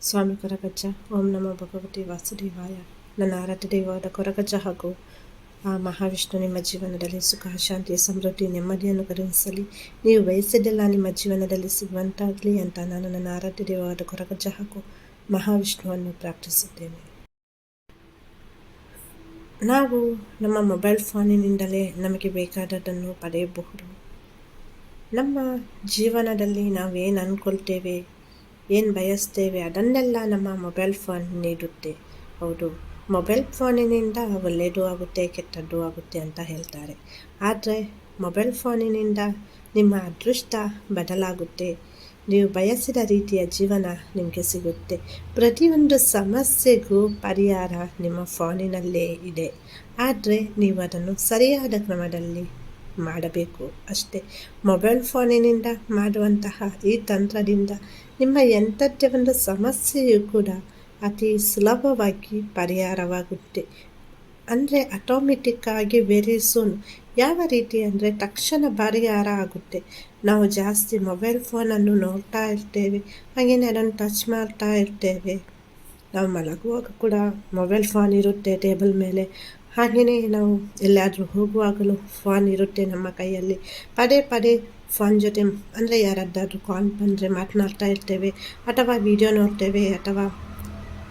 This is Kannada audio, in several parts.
ಸ್ವಾಮಿ ಕೊರಗಜ್ಜ. ಓಂ ನಮ ಭಗವತಿ ವಾಸುದೇವಾಯ. ನನ್ನ ಆರಾಧ್ಯ ದೈವವಾದ ಕೊರಗಜ್ಜ ಹಾಗೂ ಆ ಮಹಾವಿಷ್ಣು ನಿಮ್ಮ ಜೀವನದಲ್ಲಿ ಸುಖ, ಶಾಂತಿ, ಸಮೃದ್ಧಿ, ನೆಮ್ಮದಿಯನ್ನು ಕರುಣಿಸಲಿ. ನೀವು ಬಯಸಿದ್ದೆಲ್ಲ ನಿಮ್ಮ ಜೀವನದಲ್ಲಿ ಸಿಗುವಂತಾಗಲಿ ಅಂತ ನಾನು ನನ್ನ ಆರಾಧ್ಯ ದೈವವಾದ ಕೊರಗಜ್ಜ ಹಾಗೂ ಮಹಾವಿಷ್ಣುವನ್ನು ಪ್ರಾರ್ಥಿಸುತ್ತೇನೆ. ನಾವು ನಮ್ಮ ಮೊಬೈಲ್ ಫೋನಿನಿಂದಲೇ ನಮಗೆ ಬೇಕಾದದ್ದನ್ನು ಪಡೆಯಬಹುದು. ನಮ್ಮ ಜೀವನದಲ್ಲಿ ನಾವೇನು ಅಂದ್ಕೊಳ್ತೇವೆ? ಏನು ಬಯಸ್ತೇವೆ? ಅದನ್ನೆಲ್ಲ ನಮ್ಮ ಮೊಬೈಲ್ ಫೋನ್ ನೀಡುತ್ತೆ. ಹೌದು ಮೊಬೈಲ್ ಫೋನಿನಿಂದ ಒಳ್ಳೆಯದು ಆಗುತ್ತೆ, ಕೆಟ್ಟದ್ದು ಆಗುತ್ತೆ ಅಂತ ಹೇಳ್ತಾರೆ. ಆದರೆ ಮೊಬೈಲ್ ಫೋನಿನಿಂದ ನಿಮ್ಮ ಅದೃಷ್ಟ ಬದಲಾಗುತ್ತೆ. ನೀವು ಬಯಸಿದ ರೀತಿಯ ಜೀವನ ನಿಮಗೆ ಸಿಗುತ್ತೆ. ಪ್ರತಿಯೊಂದು ಸಮಸ್ಯೆಗೂ ಪರಿಹಾರ ನಿಮ್ಮ ಫೋನಿನಲ್ಲೇ ಇದೆ. ಆದರೆ ನೀವು ಅದನ್ನು ಸರಿಯಾದ ಕ್ರಮದಲ್ಲಿ ಮಾಡಬೇಕು. ಅಷ್ಟೇ, ಮೊಬೈಲ್ ಫೋನಿನಿಂದ ಮಾಡುವಂತಹ ಈ ತಂತ್ರದಿಂದ ನಿಮ್ಮ ಎಂಥದ್ದೇ ಒಂದು ಸಮಸ್ಯೆಯು ಕೂಡ ಅತಿ ಸುಲಭವಾಗಿ ಪರಿಹಾರವಾಗುತ್ತೆ. ಅಂದರೆ ಆಟೋಮೆಟಿಕ್ ಆಗಿ ವೆರಿ ಸೂನ್ ಯಾವ ರೀತಿ ಅಂದರೆ ತಕ್ಷಣ ಪರಿಹಾರ ಆಗುತ್ತೆ. ನಾವು ಜಾಸ್ತಿ ಮೊಬೈಲ್ ಫೋನನ್ನು ನೋಡ್ತಾ ಇರ್ತೇವೆ ಹಾಗೆಯೇ ಅದನ್ನು ಟಚ್ ಮಾಡ್ತಾ ಇರ್ತೇವೆ. ನಾವು ಮಲಗುವಾಗ ಕೂಡ ಮೊಬೈಲ್ ಫೋನ್ ಇರುತ್ತೆ ಟೇಬಲ್ ಮೇಲೆ. ಹಾಗೆಯೇ ನಾವು ಎಲ್ಲಾದರೂ ಹೋಗುವಾಗಲೂ ಫೋನ್ ಇರುತ್ತೆ ನಮ್ಮ ಕೈಯಲ್ಲಿ. ಪದೇ ಪದೇ ಫೋನ್ ಜೊತೆ ಅಂದರೆ ಯಾರಾದರೂ ಕಾಲ್ ಬಂದರೆ ಮಾತನಾಡ್ತಾ ಇರ್ತೇವೆ, ಅಥವಾ ವಿಡಿಯೋ ನೋಡ್ತೇವೆ, ಅಥವಾ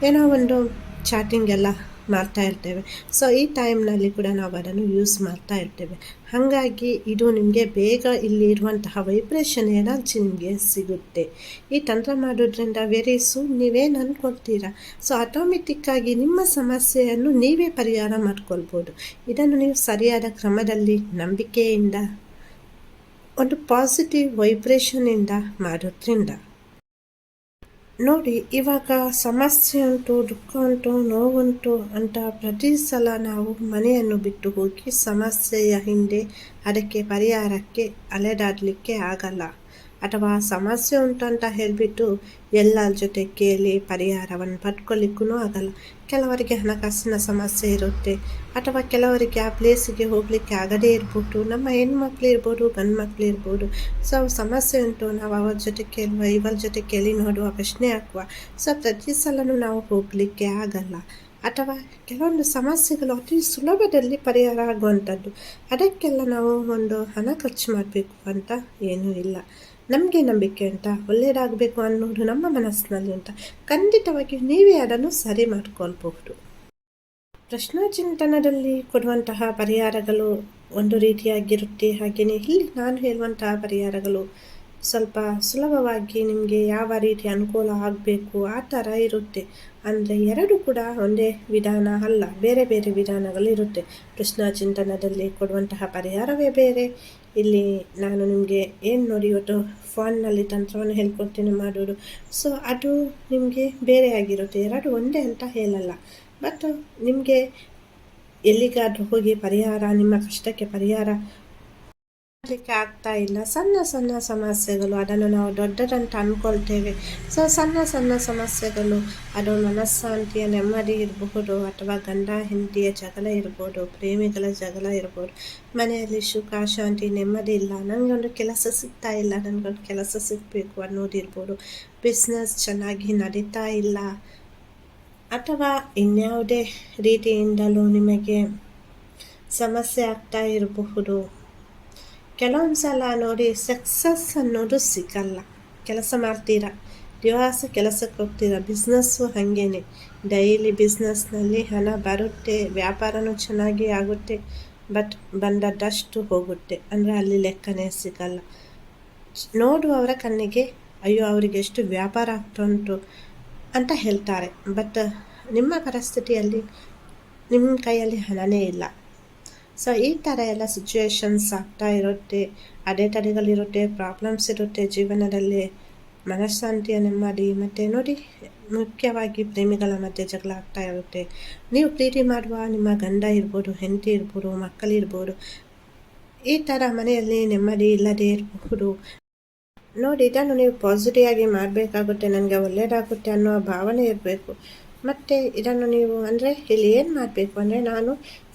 ಏನೋ ಒಂದು ಚಾಟಿಂಗ್ ಎಲ್ಲ ಮಾಡ್ತಾ ಇರ್ತೇವೆ. ಸೊ ಈ ಟೈಮ್ನಲ್ಲಿ ಕೂಡ ನಾವು ಅದನ್ನು ಯೂಸ್ ಮಾಡ್ತಾ ಇರ್ತೇವೆ. ಹಾಗಾಗಿ ಇದು ನಿಮಗೆ ಬೇಗ ಇಲ್ಲಿ ಇರುವಂತಹ ವೈಬ್ರೇಷನ್ ಎನರ್ಜಿ ನಿಮಗೆ ಸಿಗುತ್ತೆ. ಈ ತಂತ್ರ ಮಾಡೋದ್ರಿಂದ ವೆರಿ ಸೂನ್ ನೀವೇನು ಅಂದ್ಕೊಳ್ತೀರಾ ಸೊ ಆಟೋಮೆಟಿಕ್ಕಾಗಿ ನಿಮ್ಮ ಸಮಸ್ಯೆಯನ್ನು ನೀವೇ ಪರಿಹಾರ ಮಾಡ್ಕೊಳ್ಬೋದು. ಇದನ್ನು ನೀವು ಸರಿಯಾದ ಕ್ರಮದಲ್ಲಿ ನಂಬಿಕೆಯಿಂದ, ಒಂದು ಪಾಸಿಟಿವ್ ವೈಬ್ರೇಷನಿಂದ ಮಾಡೋದ್ರಿಂದ. ನೋಡಿ, ಇವಾಗ ಸಮಸ್ಯೆ ಉಂಟು, ದುಃಖ ಉಂಟು, ನೋವುಂಟು ಅಂತ ಪ್ರತಿ ಸಲ ನಾವು ಮನೆಯನ್ನು ಬಿಟ್ಟು ಹೋಗಿ ಸಮಸ್ಯೆಯ ಹಿಂದೆ ಅದಕ್ಕೆ ಪರಿಹಾರಕ್ಕೆ ಅಲೆದಾಡಲಿಕ್ಕೆ ಆಗಲ್ಲ. ಅಥವಾ ಸಮಸ್ಯೆ ಉಂಟು ಅಂತ ಹೇಳಿಬಿಟ್ಟು ಎಲ್ಲರ ಜೊತೆ ಕೇಳಿ ಪರಿಹಾರವನ್ನು ಪಡ್ಕೊಳ್ಳಿಕ್ಕೂ ಆಗಲ್ಲ. ಕೆಲವರಿಗೆ ಹಣಕಾಸಿನ ಸಮಸ್ಯೆ ಇರುತ್ತೆ. ಅಥವಾ ಕೆಲವರಿಗೆ ಆ ಪ್ಲೇಸಿಗೆ ಹೋಗಲಿಕ್ಕೆ ಆಗದೇ ಇರ್ಬೋದು. ನಮ್ಮ ಹೆಣ್ಮಕ್ಳು ಇರ್ಬೋದು ಗಂಡು ಮಕ್ಳು ಇರ್ಬೋದು. ಸೊ ಸಮಸ್ಯೆ ಉಂಟು. ನಾವು ಅವ್ರ ಜೊತೆ ಕೇಳುವ, ಇವರ ಜೊತೆ ಕೇಳಿ ನೋಡುವ ಪ್ರಶ್ನೆ ಹಾಕುವ. ಸೊ ಪ್ರತಿ ಸಲನೂ ನಾವು ಹೋಗಲಿಕ್ಕೆ ಆಗಲ್ಲ. ಅಥವಾ ಕೆಲವೊಂದು ಸಮಸ್ಯೆಗಳು ಅತಿ ಸುಲಭದಲ್ಲಿ ಪರಿಹಾರ ಆಗುವಂಥದ್ದು. ಅದಕ್ಕೆಲ್ಲ ನಾವು ಒಂದು ಹಣ ಖರ್ಚು ಮಾಡಬೇಕು ಅಂತ ಏನೂ ಇಲ್ಲ. ನಮಗೆ ನಂಬಿಕೆ ಅಂತ ಒಳ್ಳೆಯದಾಗಬೇಕು ಅನ್ನೋದು ನಮ್ಮ ಮನಸ್ಸಿನಲ್ಲಿ ಅಂತ ಖಂಡಿತವಾಗಿ ನೀವೇ ಅದನ್ನು ಸರಿ ಮಾಡಿಕೊಳ್ಬಹುದು. ಪ್ರಶ್ನಾ ಚಿಂತನದಲ್ಲಿ ಕೊಡುವಂತಹ ಪರಿಹಾರಗಳು ಒಂದು ರೀತಿಯಾಗಿರುತ್ತೆ. ಹಾಗೆಯೇ ಇಲ್ಲಿ ನಾನು ಹೇಳುವಂತಹ ಪರಿಹಾರಗಳು ಸ್ವಲ್ಪ ಸುಲಭವಾಗಿ ನಿಮಗೆ ಯಾವ ರೀತಿ ಅನುಕೂಲ ಆಗಬೇಕು, ಆ ಥರ ಇರುತ್ತೆ. ಅಂದರೆ ಎರಡು ಕೂಡ ಒಂದೇ ವಿಧಾನ ಅಲ್ಲ, ಬೇರೆ ಬೇರೆ ವಿಧಾನಗಳು ಇರುತ್ತೆ. ಕೃಷ್ಣ ಚಿಂತನದಲ್ಲಿ ಕೊಡುವಂತಹ ಪರಿಹಾರವೇ ಬೇರೆ ಇಲ್ಲಿ ನಾನು ನಿಮಗೆ ಏನು ನೋಡಿ ಇವತ್ತು ಫೋನ್ನಲ್ಲಿ ತಂತ್ರವನ್ನು ಹೇಳ್ಕೊಡ್ತೀನಿ ಮಾಡೋದು. ಸೊ ಅದು ನಿಮಗೆ ಬೇರೆ ಆಗಿರುತ್ತೆ. ಎರಡು ಒಂದೇ ಅಂತ ಹೇಳಲ್ಲ. ಬಟ್ ನಿಮಗೆ ಎಲ್ಲಿಗಾದರೂ ಹೋಗಿ ಪರಿಹಾರ, ನಿಮ್ಮ ಕಷ್ಟಕ್ಕೆ ಪರಿಹಾರ ಮಾಡಲಿಕ್ಕೆ ಆಗ್ತಾ ಇಲ್ಲ. ಸಣ್ಣ ಸಣ್ಣ ಸಮಸ್ಯೆಗಳು, ಅದನ್ನು ನಾವು ದೊಡ್ಡದಂತ ಅಂದ್ಕೊಳ್ತೇವೆ. ಸೊ ಸಣ್ಣ ಸಣ್ಣ ಸಮಸ್ಯೆಗಳು, ಅದು ಮನಸ್ಸಾಂತಿಯ ನೆಮ್ಮದಿ ಇರಬಹುದು ಅಥವಾ ಗಂಡ, ಹೆಂಡತಿಯ ಜಗಳ ಇರ್ಬೋದು, ಪ್ರೇಮಿಗಳ ಜಗಳ ಇರ್ಬೋದು. ಮನೆಯಲ್ಲಿ ಸುಖ, ಶಾಂತಿ, ನೆಮ್ಮದಿ ಇಲ್ಲ. ನನಗೊಂದು ಕೆಲಸ ಸಿಗ್ತಾ ಇಲ್ಲ. ನನಗೊಂದು ಕೆಲಸ ಸಿಗಬೇಕು ಅನ್ನೋದಿರ್ಬೋದು. ಬಿಸ್ನೆಸ್ ಚೆನ್ನಾಗಿ ನಡೀತಾ ಇಲ್ಲ. ಅಥವಾ ಇನ್ಯಾವುದೇ ರೀತಿಯಿಂದಲೂ ನಿಮಗೆ ಸಮಸ್ಯೆ ಆಗ್ತಾ ಇರಬಹುದು. ಕೆಲವೊಂದು ಸಲ ನೋಡಿ ಸಕ್ಸಸ್ ಅನ್ನೋದು ಸಿಗಲ್ಲ. ಕೆಲಸ ಮಾಡ್ತೀರಾ? ದಿವಸ ಕೆಲಸಕ್ಕೆ ಹೋಗ್ತೀರಾ? ಬಿಸ್ನೆಸ್ಸು ಹಾಗೇನೆ. ಡೈಲಿ ಬಿಸ್ನೆಸ್ನಲ್ಲಿ ಹಣ ಬರುತ್ತೆ, ವ್ಯಾಪಾರನೂ ಚೆನ್ನಾಗಿ ಆಗುತ್ತೆ ಬಟ್ ಬಂದದ್ದಷ್ಟು ಹೋಗುತ್ತೆ. ಅಂದರೆ ಅಲ್ಲಿ ಲೆಕ್ಕನೇ ಸಿಗಲ್ಲ. ನೋಡುವವರ ಕಣ್ಣಿಗೆ, ಅಯ್ಯೋ, ಅವರಿಗೆ ಎಷ್ಟು ವ್ಯಾಪಾರ ಆಗ್ತುಂಟು ಅಂತ ಹೇಳ್ತಾರೆ. ಬಟ್ ನಿಮ್ಮ ಪರಿಸ್ಥಿತಿಯಲ್ಲಿ, ನಿಮ್ಮ ಕೈಯಲ್ಲಿ ಹಣನೇ ಇಲ್ಲ. ಸೊ ಈ ಥರ ಎಲ್ಲ ಸಿಚುವೇಶನ್ಸ್ ಆಗ್ತಾ ಇರುತ್ತೆ. ಅಡೆತಡೆಗಳಿರುತ್ತೆ ಪ್ರಾಬ್ಲಮ್ಸ್ ಇರುತ್ತೆ ಜೀವನದಲ್ಲಿ. ಮನಃಶಾಂತಿಯ ನೆಮ್ಮದಿ ಮತ್ತು ನೋಡಿ, ಮುಖ್ಯವಾಗಿ ಪ್ರೇಮಿಗಳ ಮಧ್ಯೆ ಜಗಳ ಆಗ್ತಾ ಇರುತ್ತೆ. ನೀವು ಪ್ರೀತಿ ಮಾಡುವ ನಿಮ್ಮ ಗಂಡ ಇರ್ಬೋದು, ಹೆಂಡತಿ ಇರ್ಬೋದು ಮಕ್ಕಳಿರ್ಬೋದು ಈ ಥರ ಮನೆಯಲ್ಲಿ ನೆಮ್ಮದಿ ಇಲ್ಲದೇ ಇರಬಹುದು. ನೋಡಿ, ಇದನ್ನು ನೀವು ಪಾಸಿಟಿವ್ ಆಗಿ ಮಾಡಬೇಕಾಗುತ್ತೆ, ನನಗೆ ಒಳ್ಳೆಯದಾಗುತ್ತೆ ಅನ್ನೋ ಭಾವನೆ ಇರಬೇಕು. ಮತ್ತು ಇದನ್ನು ನೀವು ಅಂದರೆ ಇಲ್ಲಿ ಏನು ಮಾಡಬೇಕು ಅಂದರೆ, ನಾನು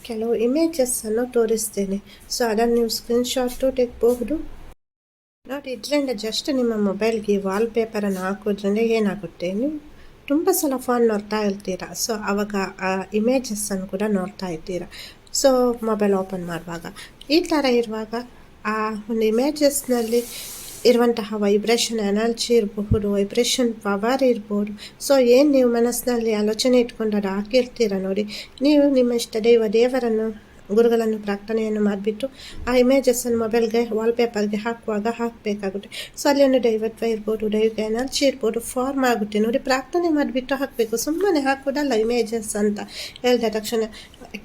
ಕೆಲವು ಇಮೇಜಸ್ಸನ್ನು ತೋರಿಸ್ತೇನೆ. ಸೊ ಅದನ್ನು ನೀವು ಸ್ಕ್ರೀನ್ಶಾಟು ತೆಗೆಬಹುದು ನೋಡಿ ಇದರಿಂದ ಜಸ್ಟ್ ನಿಮ್ಮ ಮೊಬೈಲ್ಗೆ ವಾಲ್ ಪೇಪರನ್ನು ಹಾಕೋದ್ರಿಂದ ಏನಾಗುತ್ತೆ? ನೀವು ತುಂಬ ಸಲ ಫೋನ್ ನೋಡ್ತಾ ಇರ್ತೀರ. ಸೊ ಆವಾಗ ಆ ಇಮೇಜಸ್ಸನ್ನು ಕೂಡ ನೋಡ್ತಾ ಇರ್ತೀರ. ಸೊ ಮೊಬೈಲ್ ಓಪನ್ ಮಾಡುವಾಗ. ಈ ಥರ ಇರುವಾಗ ಆ ಒಂದು ಇಮೇಜಸ್ನಲ್ಲಿ ಇರುವಂತಹ ವೈಬ್ರೇಷನ್ ಎನರ್ಜಿ ಇರಬಹುದು ವೈಬ್ರೇಷನ್ ಪವರ್ ಇರ್ಬೋದು ಸೊ ಏನು ನೀವು ಮನಸ್ಸಿನಲ್ಲಿ ಆಲೋಚನೆ ಇಟ್ಕೊಂಡು ಅದು ಹಾಕಿರ್ತೀರ ನೋಡಿ. ನೀವು ನಿಮ್ಮ ಇಷ್ಟ ದೈವ ದೇವರನ್ನು, ಗುರುಗಳನ್ನು ಪ್ರಾರ್ಥನೆಯನ್ನು ಮಾಡಿಬಿಟ್ಟು, ಆ ಇಮೇಜಸ್ಸನ್ನು ಮೊಬೈಲ್ಗೆ ವಾಲ್ಪೇಪರ್ಗೆ ಹಾಕುವಾಗ ಹಾಕಬೇಕಾಗುತ್ತೆ. ಸೊ ಅಲ್ಲಿ ಒಂದು ದೈವತ್ವ ಇರ್ಬೋದು, ದೈವಿಕ ಎನರ್ಜಿ ಇರ್ಬೋದು ಫಾರ್ಮ್ ಆಗುತ್ತೆ. ನೋಡಿ, ಪ್ರಾರ್ಥನೆ ಮಾಡಿಬಿಟ್ಟು ಹಾಕಬೇಕು. ಸುಮ್ಮನೆ ಹಾಕೋದಲ್ಲ ಇಮೇಜಸ್ ಅಂತ. ಹೇಳಿದ ತಕ್ಷಣ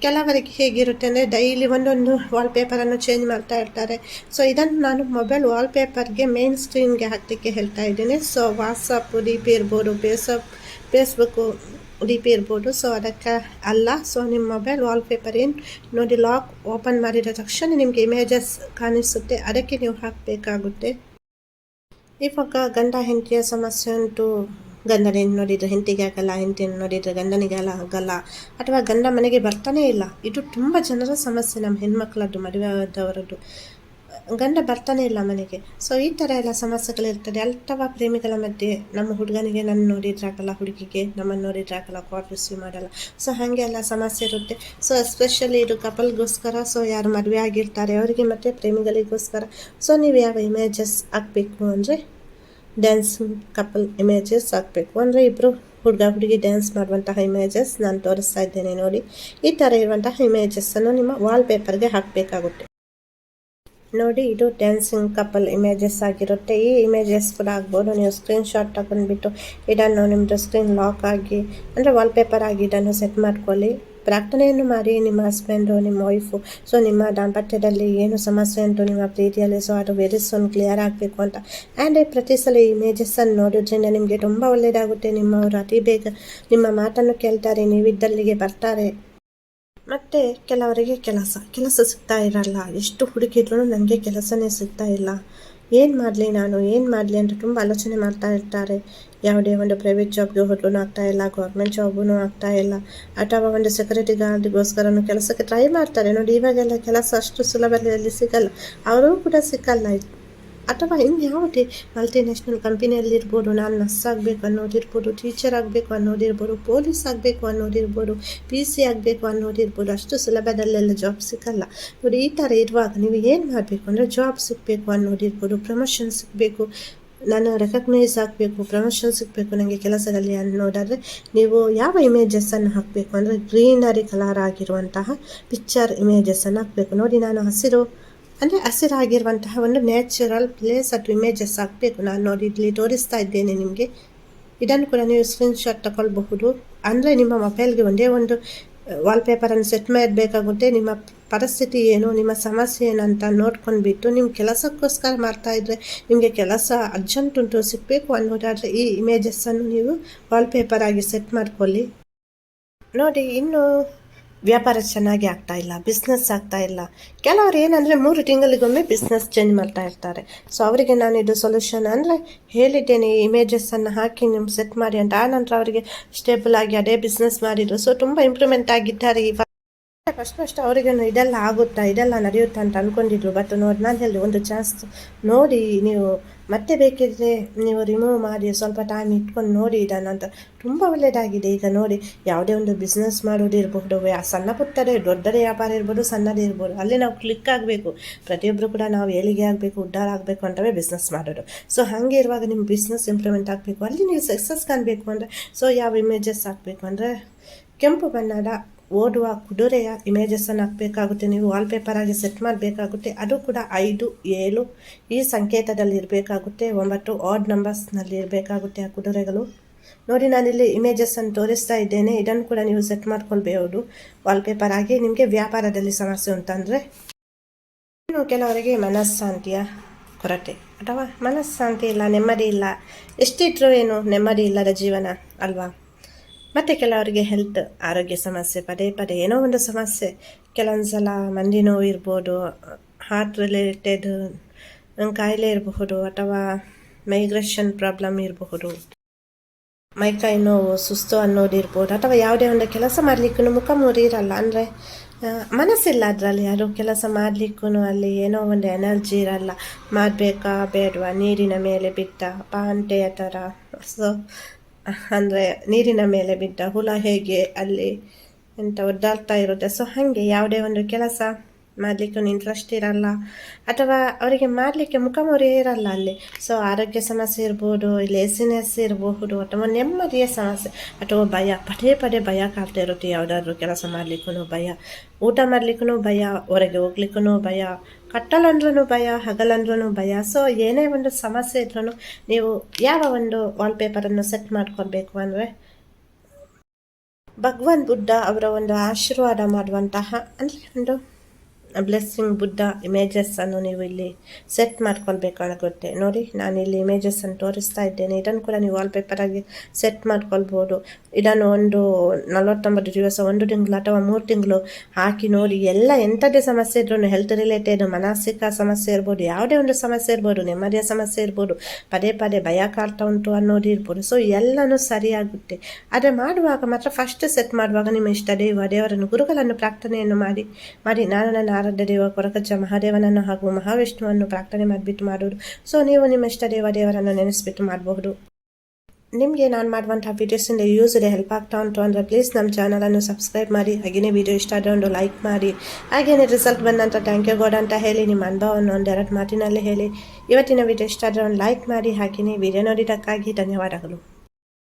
ಕೆಲವರಿಗೆ ಹೇಗಿರುತ್ತೆ ಅಂದರೆ ಡೈಲಿ ಒಂದೊಂದು ವಾಲ್ಪೇಪರನ್ನು ಚೇಂಜ್ ಮಾಡ್ತಾ ಇರ್ತಾರೆ. ಸೊ ಇದನ್ನು ನಾನು ಮೊಬೈಲ್ ವಾಲ್ಪೇಪರ್ಗೆ ಮೇನ್ ಸ್ಕ್ರೀನ್ಗೆ ಹಾಕಲಿಕ್ಕೆ ಹೇಳ್ತಾ ಇದ್ದೀನಿ. ಸೊ ವಾಟ್ಸಪ್ ಡಿ ಪಿ ಇರ್ಬೋದು ಫೇಸಪ್ ಫೇಸ್ಬುಕ್ಕು ಡಿ ಪಿ ಇರ್ಬೋದು. ಸೊ ಅದಕ್ಕೆ ಅಲ್ಲ. ಸೊ ನಿಮ್ಮ ಮೊಬೈಲ್ ವಾಲ್ಪೇಪರ್ ಏನು ನೋಡಿ ಲಾಕ್ ಓಪನ್ ಮಾಡಿದ ತಕ್ಷಣ ನಿಮಗೆ ಇಮೇಜಸ್ ಕಾಣಿಸುತ್ತೆ. ಅದಕ್ಕೆ ನೀವು ಹಾಕಬೇಕಾಗುತ್ತೆ. ಇವಾಗ ಗಂಡ, ಹೆಂಡತಿಯ ಸಮಸ್ಯೆ ಉಂಟು. ಗಂಡನೇನು ನೋಡಿದರೆ ಹೆಂಡತಿಗೆ ಆಗಲ್ಲ ಹೆಂಡತಿಯನ್ನು ನೋಡಿದರೆ ಗಂಡನಿಗೆ ಆಗಲ್ಲ ಅಥವಾ ಗಂಡ ಮನೆಗೆ ಬರ್ತಾನೇ ಇಲ್ಲ. ಇದು ತುಂಬ ಜನರ ಸಮಸ್ಯೆ ನಮ್ಮ ಹೆಣ್ಮಕ್ಳದ್ದು, ಮದುವೆ ಆದವರದ್ದು. ಗಂಡ ಬರ್ತಾನೆ ಇಲ್ಲ ಮನೆಗೆ. ಸೊ ಈ ಥರ ಎಲ್ಲ ಸಮಸ್ಯೆಗಳಿರ್ತದೆ. ಅಥವಾ ಪ್ರೇಮಿಗಳ ಮಧ್ಯೆ ನಮ್ಮ ಹುಡುಗನಿಗೆ ನನ್ನ ನೋಡಿದ್ರಾಗಲ್ಲ ಹುಡುಗಿಗೆ ನಮ್ಮನ್ನು ನೋಡಿದ್ರಾಗಲ್ಲ ಕಾಲ್ ರಿಸೀವ್ ಮಾಡಲ್ಲ. ಸೊ ಹಾಗೆ ಎಲ್ಲ ಸಮಸ್ಯೆ ಇರುತ್ತೆ. ಸೊ ಎಸ್ಪೆಷಲಿ ಇದು ಕಪಲ್ಗೋಸ್ಕರ ಸೊ ಯಾರು ಮದುವೆ ಆಗಿರ್ತಾರೆ, ಅವರಿಗೆ ಮತ್ತು ಪ್ರೇಮಿಗಳಿಗೋಸ್ಕರ. ಸೊ ನೀವು ಯಾವ ಇಮೇಜಸ್ ಹಾಕಬೇಕು ಅಂದರೆ ಡ್ಯಾನ್ಸ್ ಕಪಲ್ ಇಮೇಜಸ್ ಹಾಕಬೇಕು. ಅಂದರೆ ಇಬ್ಬರು ಹುಡುಗ ಹುಡುಗಿ ಡ್ಯಾನ್ಸ್ ಮಾಡುವಂತಹ ಇಮೇಜಸ್ ನಾನು ತೋರಿಸ್ತಾ ಇದ್ದೇನೆ ನೋಡಿ. ಈ ಥರ ಇರುವಂತಹ ಇಮೇಜಸ್ಸನ್ನು ನಿಮ್ಮ ವಾಲ್ಪೇಪರ್ಗೆ ಹಾಕಬೇಕಾಗುತ್ತೆ. ನೋಡಿ, ಇದು ಡ್ಯಾನ್ಸಿಂಗ್ ಕಪಲ್ ಇಮೇಜಸ್ ಆಗಿರುತ್ತೆ. ಈ ಇಮೇಜಸ್ ಕೂಡ ಆಗ್ಬೋದು. ನೀವು ಸ್ಕ್ರೀನ್ ಶಾಟ್ ತಗೊಂಡ್ಬಿಟ್ಟು ಇದನ್ನು ನಿಮ್ಮದು ಸ್ಕ್ರೀನ್ ಲಾಕ್ ಆಗಿ, ಅಂದರೆ ವಾಲ್ಪೇಪರ್ ಆಗಿ ಇದನ್ನು ಸೆಟ್ ಮಾಡ್ಕೊಳ್ಳಿ. ಪ್ರಾರ್ಥನೆಯನ್ನು ಮಾಡಿ, ನಿಮ್ಮ ಹಸ್ಬೆಂಡು ನಿಮ್ಮ ವೈಫು ಸೊ ನಿಮ್ಮ ದಾಂಪತ್ಯದಲ್ಲಿ ಏನು ಸಮಸ್ಯೆ ಉಂಟು, ನಿಮ್ಮ ಪ್ರೀತಿಯಲ್ಲಿ ಸೊ ಅದು ವೆರಿ ಸೋನ್ ಕ್ಲಿಯರ್ ಆಗಬೇಕು ಅಂತ. ಆ್ಯಂಡ್ ಪ್ರತಿ ಸಲ ಇಮೇಜಸ್ಸನ್ನು ನೋಡೋದ್ರಿಂದ ನಿಮಗೆ ತುಂಬ ಒಳ್ಳೆಯದಾಗುತ್ತೆ ನಿಮ್ಮವರು ಅತಿ ಬೇಗ ನಿಮ್ಮ ಮಾತನ್ನು ಕೇಳ್ತಾರೆ, ನೀವಿದ್ದಲ್ಲಿಗೆ ಬರ್ತಾರೆ. ಮತ್ತು ಕೆಲವರಿಗೆ ಕೆಲಸ ಕೆಲಸ ಸಿಗ್ತಾ ಇರಲ್ಲ. ಎಷ್ಟು ಹುಡುಕಿದ್ರೂ ನನಗೆ ಕೆಲಸನೇ ಸಿಗ್ತಾ ಇಲ್ಲ. ಏನು ಮಾಡಲಿ ನಾನು? ಏನು ಮಾಡಲಿ ಅಂತ ತುಂಬ ಆಲೋಚನೆ ಮಾಡ್ತಾ ಇರ್ತಾರೆ. ಯಾವುದೇ ಒಂದು ಪ್ರೈವೇಟ್ ಜಾಬ್ಗೆ ಹೋದ್ರೂ ಆಗ್ತಾ ಇಲ್ಲ ಗೌರ್ಮೆಂಟ್ ಜಾಬೂ ಆಗ್ತಾ ಇಲ್ಲ. ಅಥವಾ ಒಂದು ಸೆಕ್ಯೂರಿಟಿ ಗಾರ್ಡ್ಗೋಸ್ಕರನೂ ಕೆಲಸಕ್ಕೆ ಟ್ರೈ ಮಾಡ್ತಾರೆ. ನೋಡಿ ಇವಾಗೆಲ್ಲ ಕೆಲಸ ಅಷ್ಟು ಸುಲಭದಲ್ಲಿ ಸಿಗಲ್ಲ. ಅವರೂ ಕೂಡ ಸಿಕ್ಕಲ್ಲ. ಅಥವಾ ಇನ್ಯಾವುದೇ ಮಲ್ಟಿನ್ಯಾಷನಲ್ ಕಂಪನಿಯಲ್ಲಿರ್ಬೋದು ನಾನು ನರ್ಸ್ ಆಗಬೇಕು ಅನ್ನೋದಿರ್ಬೋದು ಟೀಚರ್ ಆಗಬೇಕು ಅನ್ನೋದಿರ್ಬೋದು ಪೊಲೀಸ್ ಆಗಬೇಕು ಅನ್ನೋದಿರ್ಬೋದು ಪಿ ಸಿ ಆಗಬೇಕು ಅನ್ನೋದಿರ್ಬೋದು, ಅಷ್ಟು ಸುಲಭದಲ್ಲೆಲ್ಲ ಜಾಬ್ ಸಿಕ್ಕಲ್ಲ ನೋಡಿ, ಈ ಥರ ಇರುವಾಗ ನೀವು ಏನು ಮಾಡಬೇಕು ಅಂದರೆ ಜಾಬ್ ಸಿಗಬೇಕು ಅನ್ನೋದಿರ್ಬೋದು ಪ್ರಮೋಷನ್ ಸಿಗಬೇಕು, ನಾನು ರೆಕಗ್ನೈಸ್ ಆಗಬೇಕು ಪ್ರಮೋಷನ್ ಸಿಗಬೇಕು ನನಗೆ ಕೆಲಸದಲ್ಲಿ ಅನ್ನೋದಾದರೆ, ನೀವು ಯಾವ ಇಮೇಜಸ್ಸನ್ನು ಹಾಕಬೇಕು ಅಂದರೆ ಗ್ರೀನರಿ ಕಲರ್ ಆಗಿರುವಂತಹ ಪಿಕ್ಚರ್ ಇಮೇಜಸ್ಸನ್ನು ಹಾಕಬೇಕು. ನೋಡಿ, ನಾನು ಹಸಿರು ಅಂದರೆ ಹಸಿರಾಗಿರುವಂತಹ ಒಂದು ನ್ಯಾಚುರಲ್ ಪ್ಲೇಸ್ ಅಥವಾ ಇಮೇಜಸ್ ಆಗಬೇಕು. ನಾನು ನೋಡಿ ಇಲ್ಲಿ ತೋರಿಸ್ತಾ ಇದ್ದೇನೆ ನಿಮಗೆ. ಇದನ್ನು ಕೂಡ ನೀವು ಸ್ಕ್ರೀನ್ಶಾಟ್ ತಗೊಳ್ಬಹುದು. ಅಂದರೆ ನಿಮ್ಮ ಮೊಬೈಲ್ಗೆ ಒಂದೇ ಒಂದು ವಾಲ್ಪೇಪರನ್ನು ಸೆಟ್ ಮಾಡಬೇಕಾಗುತ್ತೆ. ನಿಮ್ಮ ಪರಿಸ್ಥಿತಿ ಏನು, ನಿಮ್ಮ ಸಮಸ್ಯೆ ಏನು ಅಂತ ನೋಡ್ಕೊಂಡ್ಬಿಟ್ಟು ನಿಮ್ಮ ಕೆಲಸಕ್ಕೋಸ್ಕರ ಮಾಡ್ತಾ ನಿಮಗೆ ಕೆಲಸ ಅರ್ಜೆಂಟ್ ಉಂಟು, ಸಿಗಬೇಕು ಅನ್ನೋದಾದರೆ ಈ ಇಮೇಜಸ್ಸನ್ನು ನೀವು ವಾಲ್ಪೇಪರ್ ಆಗಿ ಸೆಟ್ ಮಾಡ್ಕೊಳ್ಳಿ. ನೋಡಿ, ಇನ್ನು ವ್ಯಾಪಾರ ಚೆನ್ನಾಗಿ ಆಗ್ತಾ ಇಲ್ಲ ಬಿಸ್ನೆಸ್ ಆಗ್ತಾ ಇಲ್ಲ. ಕೆಲವರು ಏನಂದರೆ ಮೂರು ತಿಂಗಳಿಗೊಮ್ಮೆ ಬಿಸ್ನೆಸ್ ಚೇಂಜ್ ಮಾಡ್ತಾ ಇರ್ತಾರೆ. ಸೊ ಅವರಿಗೆ ನಾನು ಇದು ಸೊಲ್ಯೂಷನ್ ಅಂದರೆ ಹೇಳಿದ್ದೇನೆ ಈ ಇಮೇಜಸ್ಸನ್ನು ಹಾಕಿ ನಿಮ್ಮ ಸೆಟ್ ಮಾಡಿ ಅಂತ. ಆನಂತರ ಅವರಿಗೆ ಸ್ಟೇಬಲ್ ಆಗಿ ಅದೇ ಬಿಸ್ನೆಸ್ ಮಾಡಿದ್ರು. ಸೊ ತುಂಬ ಇಂಪ್ರೂವ್ಮೆಂಟ್ ಆಗಿದ್ದಾರೆ ಇವಾಗ ಫಸ್ಟ್ ಫಸ್ಟ್ ಅವರಿಗೇನು ಇದೆಲ್ಲ ಆಗುತ್ತಾ, ಇದೆಲ್ಲ ನಡೆಯುತ್ತಾ ಅಂತ ಅನ್ಕೊಂಡಿದ್ರು. ಬಟ್ ನೋಡಿ ನಾನು ಹೇಳಿ ಒಂದು ಚಾನ್ಸ್ ನೋಡಿ, ನೀವು ಮತ್ತೆ ಬೇಕಿದ್ರೆ ನೀವು ರಿಮೂವ್ ಮಾಡಿ, ಸ್ವಲ್ಪ ಟೈಮ್ ಇಟ್ಕೊಂಡು ನೋಡಿ ಇದನ್ನು ಅಂತ. ತುಂಬ ಒಳ್ಳೆಯದಾಗಿದೆ ಈಗ ನೋಡಿ, ಯಾವುದೇ ಒಂದು ಬಿಸ್ನೆಸ್ ಮಾಡೋದಿರಬಹುದು ಸಣ್ಣ ಪುಟ್ಟದೇ, ದೊಡ್ಡದೇ ವ್ಯಾಪಾರ ಇರ್ಬೋದು, ಸಣ್ಣದೇ ಇರ್ಬೋದು, ಅಲ್ಲಿ ನಾವು ಕ್ಲಿಕ್ ಆಗಬೇಕು. ಪ್ರತಿಯೊಬ್ಬರು ಕೂಡ ನಾವು ಏಳಿಗೆ ಆಗಬೇಕು ಉದ್ಧಾರ ಆಗಬೇಕು ಅಂತವೇ ಬಿಸ್ನೆಸ್ ಮಾಡೋದು ಸೊ ಹಾಗೆ ಇರುವಾಗ ನಿಮ್ಮ ಬಿಸ್ನೆಸ್ ಇಂಪ್ರೂವ್ಮೆಂಟ್ ಆಗಬೇಕು. ಅಲ್ಲಿ ನೀವು ಸಕ್ಸಸ್ ಕಾಣಬೇಕು ಅಂದರೆ ಸೊ ಯಾವ ಇಮೇಜಸ್ ಹಾಕಬೇಕು ಅಂದರೆ, ಕೆಂಪು ಬಣ್ಣದ ಓಡುವ ಕುದುರೆಯ ಇಮೇಜಸ್ಸನ್ನು ಹಾಕಬೇಕಾಗುತ್ತೆ, ನೀವು ವಾಲ್ಪೇಪರ್ ಆಗಿ ಸೆಟ್ ಮಾಡಬೇಕಾಗುತ್ತೆ, ಅದು ಕೂಡ ಐದು, ಏಳು ಈ ಸಂಕೇತದಲ್ಲಿ ಇರಬೇಕಾಗುತ್ತೆ, ಒಂಬತ್ತು ಆಡ್ ನಂಬರ್ಸ್ನಲ್ಲಿ ಇರಬೇಕಾಗುತ್ತೆ ಆ ಕುದುರೆಗಳು. ನೋಡಿ, ನಾನಿಲ್ಲಿ ಇಮೇಜಸ್ಸನ್ನು ತೋರಿಸ್ತಾ ಇದ್ದೇನೆ, ಇದನ್ನು ಕೂಡ ನೀವು ಸೆಟ್ ಮಾಡ್ಕೊಳ್ಬಹುದು. ವಾಲ್ಪೇಪರ್ ಆಗಿ ನಿಮಗೆ ವ್ಯಾಪಾರದಲ್ಲಿ ಸಮಸ್ಯೆ ಅಂತಂದರೆ ಇನ್ನು ಕೆಲವರಿಗೆ ಮನಃಶಾಂತಿಯ ಕೊರತೆ ಅಥವಾ ಮನಃಶಾಂತಿ ಇಲ್ಲ, ನೆಮ್ಮದಿ ಇಲ್ಲ ಎಷ್ಟಿಟ್ರೂ ಏನು ನೆಮ್ಮದಿ ಇಲ್ಲದ ಜೀವನ ಅಲ್ವಾ? ಮತ್ತು ಕೆಲವರಿಗೆ ಹೆಲ್ತ್ ಆರೋಗ್ಯ ಸಮಸ್ಯೆ, ಪದೇ ಪದೇ ಏನೋ ಒಂದು ಸಮಸ್ಯೆ. ಕೆಲವೊಂದು ಸಲ ಮಂದಿ ನೋವು ಇರ್ಬೋದು ಹಾರ್ಟ್ ರಿಲೇಟೆಡ್ ಕಾಯಿಲೆ ಇರಬಹುದು ಅಥವಾ ಮೈಗ್ರೇಷನ್ ಪ್ರಾಬ್ಲಮ್ ಇರಬಹುದು. ಮೈಕೈ ನೋವು, ಸುಸ್ತು ಅನ್ನೋದು ಇರ್ಬೋದು ಅಥವಾ ಯಾವುದೇ ಒಂದು ಕೆಲಸ ಮಾಡಲಿಕ್ಕೂ ಮುಖ ಮುರಿರಲ್ಲ ಅಂದರೆ ಮನಸ್ಸಿಲ್ಲ ಅದರಲ್ಲಿ. ಯಾರು ಕೆಲಸ ಮಾಡಲಿಕ್ಕೂ ಅಲ್ಲಿ ಏನೋ ಒಂದು ಎನರ್ಜಿ ಇರಲ್ಲ. ಮಾಡಬೇಕಾ ಬೇಡವಾ? ನೀರಿನ ಮೇಲೆ ಬಿದ್ದ ಪಾಂಟೆಯ ಥರ. ಸೊ ಅಂದರೆ ನೀರಿನ ಮೇಲೆ ಬಿದ್ದ ಹುಳ ಹೇಗೆ ಅಲ್ಲಿ ಎಂತ ಒದ್ದಾಡ್ತಾ ಇರುತ್ತೆ. ಸೊ ಹಾಗೆ ಯಾವುದೇ ಒಂದು ಕೆಲಸ ಮಾಡಲಿಕ್ಕೆ ಇಂಟ್ರೆಸ್ಟ್ ಇರಲ್ಲ. ಅಥವಾ ಅವರಿಗೆ ಮಾಡಲಿಕ್ಕೆ ಮುಖಮುರಿ ಇರಲ್ಲ ಅಲ್ಲಿ. ಸೊ ಆರೋಗ್ಯ ಸಮಸ್ಯೆ ಇರ್ಬೋದು ಲೇಸಿನೆಸ್ ಇರಬಹುದು ಅಥವಾ ನೆಮ್ಮದಿಯ ಸಮಸ್ಯೆ, ಅಥವಾ ಭಯ, ಪದೇ ಪದೇ ಭಯ ಕಾಡ್ತಾ ಇರುತ್ತೆ. ಯಾವುದಾದ್ರೂ ಕೆಲಸ ಮಾಡಲಿಕ್ಕೂ ಭಯ, ಊಟ ಮಾಡಲಿಕ್ಕೂ ಭಯ, ಹೊರಗೆ ಹೋಗ್ಲಿಕ್ಕೂ ಭಯ ಕಟ್ಟಲಂದ್ರೂ ಭಯ ಹಗಲಂದ್ರೂ ಭಯ. ಸೊ ಏನೇ ಒಂದು ಸಮಸ್ಯೆ ಇದ್ರೂ ನೀವು ಯಾವ ಒಂದು ವಾಲ್ಪೇಪರನ್ನು ಸೆಟ್ ಮಾಡ್ಕೊಳ್ಬೇಕು ಅಂದರೆ, ಭಗವಾನ್ ಬುದ್ಧ ಅವರ ಒಂದು ಆಶೀರ್ವಾದ ಮಾಡುವಂತಹ ಅಂದರೆ ಒಂದು ಬ್ಲೆಸ್ಸಿಂಗ್ ಬುದ್ಧ ಇಮೇಜಸ್ ಅನ್ನು ನೀವು ಇಲ್ಲಿ ಸೆಟ್ ಮಾಡ್ಕೊಳ್ಬೇಕಾಗುತ್ತೆ ನೋಡಿ ನಾನು ಇಲ್ಲಿ ಇಮೇಜಸ್ ಅನ್ನು ತೋರಿಸ್ತಾ ಇದ್ದೇನೆ. ಇದನ್ನು ಕೂಡ ನೀವು ವಾಲ್ಪೇಪರಾಗಿ ಸೆಟ್ ಮಾಡ್ಕೊಳ್ಬೋದು. ಇದನ್ನು ಒಂದು ನಲವತ್ತೊಂಬತ್ತು ದಿವಸ, ಒಂದು ತಿಂಗಳು ಅಥವಾ ಮೂರು ತಿಂಗಳು ಹಾಕಿ ನೋಡಿ, ಎಲ್ಲ ಎಂಥದ್ದೇ ಸಮಸ್ಯೆ ಇದ್ರೂ ಹೆಲ್ತ್ ರಿಲೇಟೆಡ್ ಮಾನಸಿಕ ಸಮಸ್ಯೆ ಇರ್ಬೋದು, ಯಾವುದೇ ಒಂದು ಸಮಸ್ಯೆ ಇರ್ಬೋದು, ನೆಮ್ಮದಿಯ ಸಮಸ್ಯೆ ಇರ್ಬೋದು, ಪದೇ ಪದೇ ಭಯ ಕಾಡ್ತಾ ಉಂಟು ಅನ್ನೋದು ಇರ್ಬೋದು. ಸೊ ಎಲ್ಲನೂ ಸರಿಯಾಗುತ್ತೆ. ಆದರೆ ಮಾಡುವಾಗ ಮಾತ್ರ ಫಸ್ಟ್ ಸೆಟ್ ಮಾಡುವಾಗ ನಿಮ್ಮ ಇಷ್ಟ ದೇವ, ದೇವರನ್ನು, ಗುರುಗಳನ್ನು ಪ್ರಾರ್ಥನೆಯನ್ನು ಮಾಡಿ ಮಾಡಿ ನಾನು ನನ್ನ ಆರಾಧ್ಯ ದೇವ ಕೊರಕಜ್ಜ ಮಹಾದೇವನನ್ನು ಹಾಗೂ ಮಹಾವಿಷ್ಣುವನ್ನು ಪ್ರಾರ್ಥನೆ ಮಾಡಿಬಿಟ್ಟು ಮಾಡುವುದು. ಸೊ ನೀವು ನಿಮ್ಮ ಇಷ್ಟ ದೇವ ದೇವರನ್ನು ನೆನೆಸ್ಬಿಟ್ಟು ಮಾಡಬಹುದು. ನಿಮಗೆ ನಾನು ಮಾಡುವಂಥ ವೀಡಿಯೋಸಿಂದ ಯೂಸ್ ಇದೆ ಹೆಲ್ಪ್ ಆಗ್ತಾ ಉಂಟು ಅಂದರೆ ಪ್ಲೀಸ್ ನಮ್ಮ ಚಾನಲನ್ನು ಸಬ್ಸ್ಕ್ರೈಬ್ ಮಾಡಿ. ಹಾಗೆಯೇ ವಿಡಿಯೋ ಇಷ್ಟ ಆದರೆ ಒಂದು ಲೈಕ್ ಮಾಡಿ. ಹಾಗೆಯೇ ರಿಸಲ್ಟ್ ಬಂದಂಥ ಥ್ಯಾಂಕ್ ಯು ಗಾಡ್ ಅಂತ ಹೇಳಿ, ನಿಮ್ಮ ಅನುಭವವನ್ನು ಒಂದೆರಡು ಮಾತಿನಲ್ಲಿ ಹೇಳಿ. ಇವತ್ತಿನ ವಿಡಿಯೋ ಇಷ್ಟ ಆದರೆ ಒಂದು ಲೈಕ್ ಮಾಡಿ. ಹಾಗೆಯೇ ವಿಡಿಯೋ ನೋಡಿದ್ದಕ್ಕಾಗಿ ಧನ್ಯವಾದಗಳು.